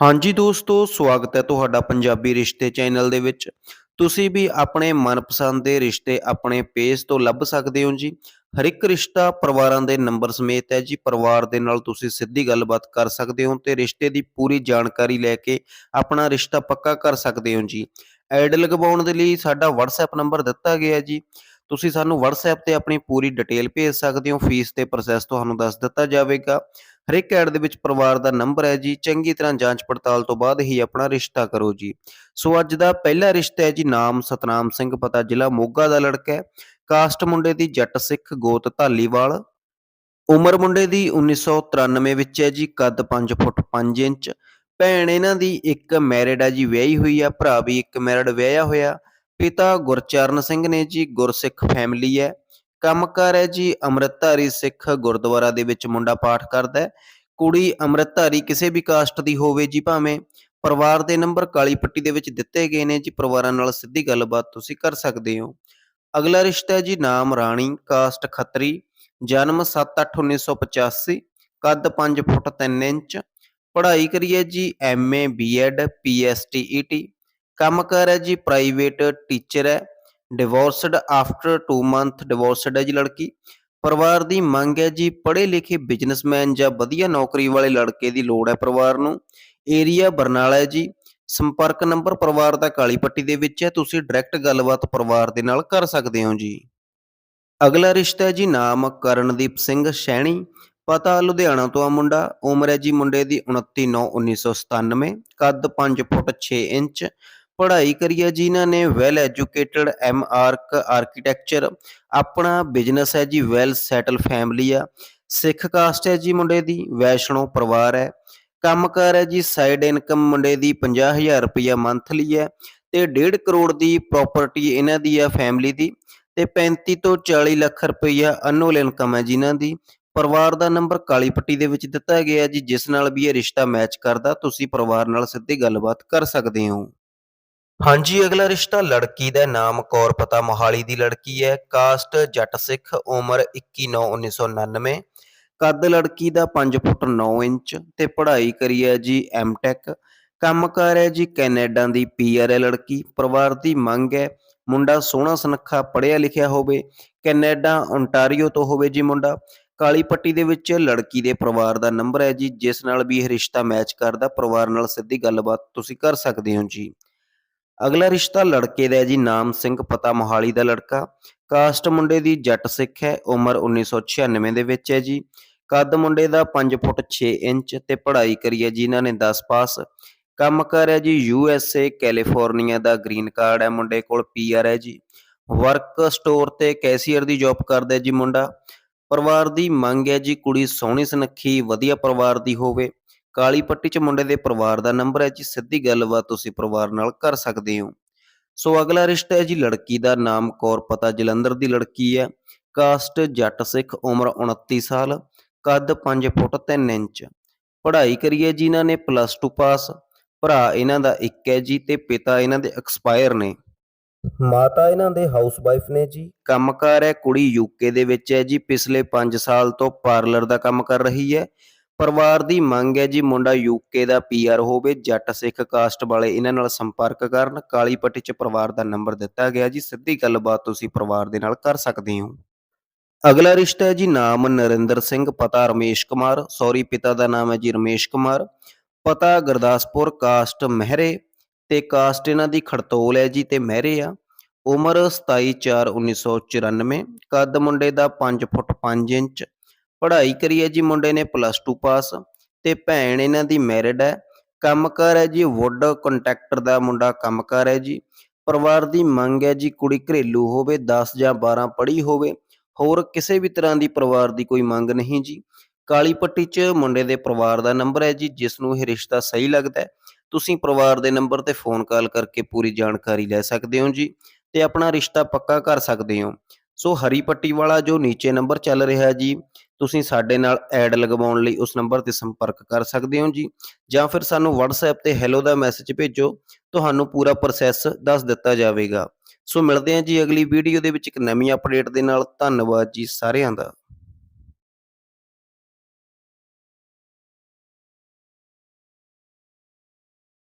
ਹਾਂਜੀ ਦੋਸਤੋ, ਸਵਾਗਤ ਹੈ ਤੁਹਾਡਾ ਪੰਜਾਬੀ ਰਿਸ਼ਤੇ ਚੈਨਲ ਦੇ ਵਿੱਚ। ਤੁਸੀਂ ਵੀ ਆਪਣੇ ਮਨਪਸੰਦ ਦੇ ਰਿਸ਼ਤੇ ਆਪਣੇ ਪੇਜ ਤੋਂ ਲੱਭ ਸਕਦੇ ਹੋ ਜੀ। ਹਰ ਇੱਕ ਰਿਸ਼ਤਾ ਪਰਿਵਾਰਾਂ ਦੇ ਨੰਬਰ ਸਮੇਤ ਹੈ ਜੀ। ਪਰਿਵਾਰ ਦੇ ਨਾਲ ਤੁਸੀਂ ਸਿੱਧੀ ਗੱਲਬਾਤ ਕਰ ਸਕਦੇ ਹੋ ਤੇ ਰਿਸ਼ਤੇ ਦੀ ਪੂਰੀ ਜਾਣਕਾਰੀ ਲੈ ਕੇ ਆਪਣਾ ਰਿਸ਼ਤਾ ਪੱਕਾ ਕਰ ਸਕਦੇ ਹੋ ਜੀ। ਐਡ ਲਗਵਾਉਣ ਦੇ ਲਈ ਸਾਡਾ WhatsApp ਨੰਬਰ ਦਿੱਤਾ ਗਿਆ ਜੀ। ਤੁਸੀਂ ਸਾਨੂੰ WhatsApp ਤੇ ਆਪਣੀ ਪੂਰੀ ਡਿਟੇਲ ਭੇਜ ਸਕਦੇ ਹੋ। ਫੀਸ ਤੇ ਪ੍ਰੋਸੈਸ ਤੁਹਾਨੂੰ ਦੱਸ ਦਿੱਤਾ ਜਾਵੇਗਾ। ਹਰੇਕ ਐਡ ਦੇ ਵਿੱਚ ਪਰਿਵਾਰ ਦਾ ਨੰਬਰ ਹੈ ਜੀ। ਚੰਗੀ ਤਰ੍ਹਾਂ ਜਾਂਚ ਪੜਤਾਲ ਤੋਂ ਬਾਅਦ ਹੀ ਆਪਣਾ ਰਿਸ਼ਤਾ ਕਰੋ ਜੀ। ਸੋ ਅੱਜ ਦਾ ਪਹਿਲਾ ਰਿਸ਼ਤਾ ਹੈ ਜੀ ਨਾਮ ਸਤਨਾਮ ਸਿੰਘ, ਪਤਾ ਜ਼ਿਲ੍ਹਾ ਮੋਗਾ ਦਾ ਲੜਕਾ ਹੈ। ਕਾਸਟ ਮੁੰਡੇ ਦੀ ਜੱਟ ਸਿੱਖ ਗੋਤ ਧਾਲੀਵਾਲ। ਉਮਰ ਮੁੰਡੇ ਦੀ 1993 ਵਿੱਚ ਹੈ ਜੀ, ਕੱਦ 5 ਫੁੱਟ 5 ਇੰਚ। ਭੈਣ ਇਹਨਾਂ ਦੀ ਇੱਕ ਮੈਰਿਡ ਹੈ ਜੀ, ਵਿਆਹੀ ਹੋਈ ਆ। ਭਰਾ ਵੀ ਇੱਕ ਮੈਰਿਡ ਵਿਆਹਿਆ ਹੋਇਆ। ਪਿਤਾ ਗੁਰਚਰਨ ਸਿੰਘ ਨੇ ਜੀ, ਗੁਰਸਿੱਖ ਫੈਮਿਲੀ ਹੈ। ਕੰਮਕਾਰ ਹੈ ਜੀ, ਅੰਮ੍ਰਿਤਧਾਰੀ ਸਿੱਖ ਗੁਰਦੁਆਰਾ ਦੇ ਵਿੱਚ ਮੁੰਡਾ ਪਾਠ ਕਰਦਾ ਹੈ। ਕੁੜੀ ਅੰਮ੍ਰਿਤਧਾਰੀ ਕਿਸੇ ਵੀ ਕਾਸਟ ਦੀ ਹੋਵੇ ਜੀ ਭਾਵੇਂ ਪਰਿਵਾਰ ਦੇ ਨੰਬਰ ਕਾਲੀ ਪੱਟੀ ਦੇ ਵਿੱਚ ਦਿੱਤੇ ਗਏ ਨੇ ਜੀ, ਪਰਿਵਾਰਾਂ ਨਾਲ ਸਿੱਧੀ ਗੱਲਬਾਤ ਤੁਸੀਂ ਕਰ ਸਕਦੇ ਹੋ। ਅਗਲਾ ਰਿਸ਼ਤਾ ਹੈ ਜੀ, ਨਾਮ ਰਾਣੀ, ਕਾਸਟ ਖੱਤਰੀ, ਜਨਮ 7/8/1985 ਕੱਦ 5 ਫੁੱਟ 3 ਇੰਚ, ਪੜ੍ਹਾਈ ਕਰੀਏ ਜੀ ਐਮਏ ਬੀਐਡ ਪੀਐਸਟੀਈਟੀ ਕੰਮਕਾਰ ਹੈ ਜੀ, ਪ੍ਰਾਈਵੇਟ ਟੀਚਰ ਹੈ। ਡਿਵੋਰਸਡ ਆਫਟਰ 2 ਮੰਥ ਡਿਵੋਰਸਡ ਹੈ ਜੀ ਲੜਕੀ। ਪਰਿਵਾਰ ਦੀ ਮੰਗ ਹੈ ਜੀ ਪੜ੍ਹੇ ਲਿਖੇ ਬਿਜ਼ਨਸਮੈਨ ਜਾਂ ਵਧੀਆ ਨੌਕਰੀ ਵਾਲੇ ਲੜਕੇ ਦੀ ਲੋੜ ਹੈ ਪਰਿਵਾਰ ਨੂੰ। ਏਰੀਆ ਬਰਨਾਲਾ ਹੈ ਜੀ। ਸੰਪਰਕ ਨੰਬਰ ਪਰਿਵਾਰ ਦਾ ਕਾਲੀ ਪੱਟੀ ਦੇ ਵਿੱਚ ਹੈ। ਤੁਸੀਂ ਡਾਇਰੈਕਟ ਗੱਲਬਾਤ ਪਰਿਵਾਰ ਦੇ ਨਾਲ ਕਰ ਸਕਦੇ ਹੋ ਜੀ। ਅਗਲਾ ਰਿਸ਼ਤਾ ਹੈ ਜੀ ਨਾਮ ਕਰਨਦੀਪ ਸਿੰਘ ਸ਼ੈਣੀ। ਪਤਾ ਲੁਧਿਆਣਾ ਤੋਂ ਆ ਮੁੰਡਾ। ਉਮਰ ਹੈ ਜੀ ਮੁੰਡੇ ਦੀ 29/9/1997 ਕੱਦ 5 ਫੁੱਟ 6 ਇੰਚ। ਪੜ੍ਹਾਈ ਕਰੀ ਹੈ ਜਿਨ੍ਹਾਂ ਨੇ well educated M arch architecture ਆਪਣਾ ਬਿਜ਼ਨਸ ਹੈ ਜੀ ਵੈਲ ਸੈਟਲ ਫੈਮਿਲੀ ਆ। ਸਿੱਖ ਕਾਸਟ ਹੈ ਜੀ ਮੁੰਡੇ ਦੀ, ਵੈਸ਼ਨੋ ਪਰਿਵਾਰ ਹੈ। ਕੰਮਕਾਰ ਹੈ ਜੀ ਸਾਈਡ ਇਨਕਮ ਮੁੰਡੇ ਦੀ 50000 ਰੁਪਇਆ ਮੰਥਲੀ ਹੈ ਤੇ 1.5 ਕਰੋੜ ਦੀ ਪ੍ਰਾਪਰਟੀ ਇਹਨਾਂ ਦੀ ਆ ਫੈਮਿਲੀ ਦੀ ਤੇ 35 ਤੋਂ 40 ਲੱਖ ਰੁਪਇਆ ਅਨੋਲ ਇਨਕਮ ਹੈ ਜਿਨ੍ਹਾਂ ਦੀ। ਪਰਿਵਾਰ ਦਾ ਨੰਬਰ ਕਾਲੀ ਪੱਟੀ ਦੇ ਵਿੱਚ ਦਿੱਤਾ ਗਿਆ ਜੀ, ਜਿਸ ਨਾਲ ਵੀ ਇਹ ਰਿਸ਼ਤਾ ਮੈਚ ਕਰਦਾ। ਤੁਸੀਂ ਪਰਿਵਾਰ ਨਾਲ ਸਿੱਧੀ ਗੱਲਬਾਤ ਕਰ ਸਕਦੇ ਹੋ। ਹਾਂਜੀ, ਅਗਲਾ ਰਿਸ਼ਤਾ ਲੜਕੀ ਦਾ ਨਾਮ ਕੌਰ ਪਤਾ ਮੋਹਾਲੀ ਦੀ ਲੜਕੀ ਹੈ। ਕਾਸਟ ਜੱਟ ਸਿੱਖ, ਉਮਰ 21/9/1999 ਕੱਦ ਲੜਕੀ ਦਾ 5 ਫੁੱਟ 9 ਇੰਚ ਤੇ ਪੜ੍ਹਾਈ ਕਰੀ ਹੈ ਜੀ ਐਮਟੈਕ। ਕੰਮਕਾਰ ਹੈ ਜੀ ਕੈਨੇਡਾ ਦੀ ਪੀਆਰ ਹੈ ਲੜਕੀ। ਪਰਿਵਾਰ ਦੀ ਮੰਗ ਹੈ ਮੁੰਡਾ ਸੋਹਣਾ ਸੁਨੱਖਾ, ਪੜ੍ਹਿਆ ਲਿਖਿਆ ਹੋਵੇ। ਕੈਨੇਡਾ ਓਨਟਾਰੀਓ ਤੋਂ ਹੋਵੇ ਜੀ ਮੁੰਡਾ। ਕਾਲੀ ਪੱਟੀ ਦੇ ਵਿੱਚ ਲੜਕੀ ਦੇ ਪਰਿਵਾਰ ਦਾ ਨੰਬਰ ਹੈ ਜੀ, ਜਿਸ ਨਾਲ ਵੀ ਇਹ ਰਿਸ਼ਤਾ ਮੈਚ ਕਰਦਾ। ਪਰਿਵਾਰ ਨਾਲ ਸਿੱਧੀ ਗੱਲਬਾਤ ਤੁਸੀਂ ਕਰ ਸਕਦੇ ਹੋ ਜੀ। ਅਗਲਾ ਰਿਸ਼ਤਾ ਲੜਕੇ ਦਾ ਹੈ ਜੀ, ਨਾਮ ਸਿੰਘ ਪਤਾ ਮੋਹਾਲੀ ਦਾ ਲੜਕਾ। ਕਾਸਟ ਮੁੰਡੇ ਦੀ ਜੱਟ ਸਿੱਖ ਹੈ, ਉਮਰ 1996 ਦੇ ਵਿੱਚ ਹੈ ਜੀ। ਕੱਦ ਮੁੰਡੇ ਦਾ 5 ਫੁੱਟ 6 ਇੰਚ ਤੇ ਪੜ੍ਹਾਈ ਕਰੀ ਹੈ ਜੀ, ਇਹਨਾਂ ਨੇ 10 ਪਾਸ। ਕੰਮ ਕਰ ਹੈ ਜੀ, ਯੂ ਐਸ ਏ, ਕੈਲੀਫੋਰਨੀਆ ਦਾ ਗ੍ਰੀਨ ਕਾਰਡ ਹੈ, ਮੁੰਡੇ ਕੋਲ ਪੀ ਆਰ ਹੈ ਜੀ। ਵਰਕ ਸਟੋਰ ਤੇ ਕੈਸ਼ੀਅਰ ਦੀ ਜੌਬ ਕਰਦਾ ਹੈ ਜੀ ਮੁੰਡਾ। ਪਰਿਵਾਰ ਦੀ ਮੰਗ ਹੈ ਜੀ, ਕੁੜੀ ਸੋਹਣੀ ਸੁਨੱਖੀ, ਵਧੀਆ ਪਰਿਵਾਰ ਦੀ ਹੋਵੇ। ਕਾਲੀ ਪੱਟੀ 'ਚ ਮੁੰਡੇ ਦੇ ਪਰਿਵਾਰ ਦਾ ਨੰਬਰ ਹੈ ਜੀ ਸਿੱਧੀ ਗੱਲਬਾਤ ਤੁਸੀਂ ਪਰਿਵਾਰ ਨਾਲ ਕਰ ਸਕਦੇ ਹੋ। ਸੋ ਅਗਲਾ ਰਿਸ਼ਤਾ ਹੈ ਜੀ ਲੜਕੀ ਦਾ ਨਾਮ ਕੌਰ ਪਤਾ ਜਲੰਧਰ ਦੀ ਲੜਕੀ ਹੈ। ਕਾਸਟ ਜੱਟ ਸਿੱਖ ਉਮਰ 29 ਸਾਲ ਕੱਦ 5 ਫੁੱਟ 3 ਇੰਚ। ਪੜ੍ਹਾਈ ਕਰੀਏ ਜੀ ਇਹਨਾਂ ਨੇ ਪਲੱਸ 2 ਪਾਸ। ਭਰਾ ਇਹਨਾਂ ਦਾ ਇੱਕ ਹੈ ਜੀ ਤੇ ਪਿਤਾ ਇਹਨਾਂ ਦੇ ਐਕਸਪਾਇਰ ਨੇ। ਮਾਤਾ ਇਹਨਾਂ ਦੇ ਹਾਊਸ ਵਾਈਫ ਨੇ ਜੀ। ਕੰਮਕਾਰ ਹੈ ਕੁੜੀ ਯੂਕੇ ਦੇ ਵਿੱਚ ਹੈ ਜੀ ਪਿਛਲੇ 5 ਸਾਲ ਤੋਂ ਪਾਰਲਰ ਦਾ ਕੰਮ ਕਰ ਰਹੀ ਹੈ। ਪਰਿਵਾਰ ਦੀ ਮੰਗ ਹੈ ਜੀ ਮੁੰਡਾ ਯੂਕੇ ਦਾ ਪੀਆਰ ਹੋਵੇ, ਜੱਟ ਸਿੱਖ ਕਾਸਟ ਵਾਲੇ ਇਹਨਾਂ ਨਾਲ ਸੰਪਰਕ ਕਰਨ। ਕਾਲੀ ਪੱਟੀ 'ਚ ਪਰਿਵਾਰ ਦਾ ਨੰਬਰ ਦਿੱਤਾ ਗਿਆ ਜੀ। ਸਿੱਧੀ ਗੱਲਬਾਤ ਤੁਸੀਂ ਪਰਿਵਾਰ ਦੇ ਨਾਲ ਕਰ ਸਕਦੇ ਹੋ। ਅਗਲਾ ਰਿਸ਼ਤਾ ਹੈ ਜੀ ਨਾਮ ਨਰਿੰਦਰ ਸਿੰਘ, ਪਤਾ ਰਮੇਸ਼ ਕੁਮਾਰ। ਸੌਰੀ, ਪਿਤਾ ਦਾ ਨਾਮ ਹੈ ਜੀ ਰਮੇਸ਼ ਕੁਮਾਰ। ਪਤਾ ਗੁਰਦਾਸਪੁਰ, ਕਾਸਟ ਮਹਿਰੇ ਤੇ ਕਾਸਟ ਇਹਨਾਂ ਦੀ ਖੜਤੋਲ ਹੈ ਜੀ ਤੇ ਮਹਿਰੇ ਆ। ਉਮਰ 27/4/1994 ਕੱਦ ਮੁੰਡੇ ਦਾ 5 ਫੁੱਟ 5 ਇੰਚ। ਪੜ੍ਹਾਈ ਕਰੀ ਹੈ ਜੀ ਮੁੰਡੇ ਨੇ ਪਲੱਸ 2 ਪਾਸ ਤੇ ਭੈਣ ਇਹਨਾਂ ਦੀ ਮੈਰਿਡ ਹੈ। ਕੰਮਕਾਰ ਹੈ ਜੀ ਵੁੱਡ ਕੰਟਰੈਕਟਰ ਦਾ ਮੁੰਡਾ ਕੰਮਕਾਰ ਹੈ ਜੀ। ਪਰਿਵਾਰ ਦੀ ਮੰਗ ਹੈ ਜੀ ਕੁੜੀ ਘਰੇਲੂ ਹੋਵੇ 10 ਜਾਂ 12 ਪੜ੍ਹੀ ਹੋਵੇ। ਹੋਰ ਕਿਸੇ ਵੀ ਤਰ੍ਹਾਂ ਦੀ ਪਰਿਵਾਰ ਦੀ ਕੋਈ ਮੰਗ ਨਹੀਂ ਜੀ। ਕਾਲੀ ਪੱਟੀ 'ਚ ਮੁੰਡੇ ਦੇ ਪਰਿਵਾਰ ਦਾ ਨੰਬਰ ਹੈ ਜੀ, ਜਿਸ ਨੂੰ ਇਹ ਰਿਸ਼ਤਾ ਸਹੀ ਲੱਗਦਾ ਹੈ। ਤੁਸੀਂ ਪਰਿਵਾਰ ਦੇ ਨੰਬਰ ਤੇ ਫੋਨ ਕਾਲ ਕਰਕੇ ਪੂਰੀ ਜਾਣਕਾਰੀ ਲੈ ਸਕਦੇ ਹੋ ਜੀ ਤੇ ਆਪਣਾ ਰਿਸ਼ਤਾ ਪੱਕਾ ਕਰ ਸਕਦੇ ਹੋ। ਸੋ ਹਰੀ ਪੱਟੀ ਵਾਲਾ ਜੋ ਨੀਚੇ ਨੰਬਰ ਚੱਲ ਰਿਹਾ ਜੀ ਤੁਸੀਂ ਸਾਡੇ ਨਾਲ ਐਡ ਲਗਵਾਉਣ ਲਈ ਉਸ ਨੰਬਰ ਤੇ ਸੰਪਰਕ ਕਰ ਸਕਦੇ ਹੋ ਜੀ। ਜਾਂ ਫਿਰ ਸਾਨੂੰ WhatsApp ਤੇ ਹੈਲੋ ਦਾ ਮੈਸੇਜ ਭੇਜੋ, ਤੁਹਾਨੂੰ ਪੂਰਾ ਪ੍ਰੋਸੈਸ ਦੱਸ ਦਿੱਤਾ ਜਾਵੇਗਾ। ਸੋ ਮਿਲਦੇ ਹਾਂ ਜੀ ਅਗਲੀ ਵੀਡੀਓ ਦੇ ਵਿੱਚ ਇੱਕ ਨਵੀਂ ਅਪਡੇਟ ਦੇ ਨਾਲ। ਧੰਨਵਾਦ ਜੀ ਸਾਰਿਆਂ ਦਾ।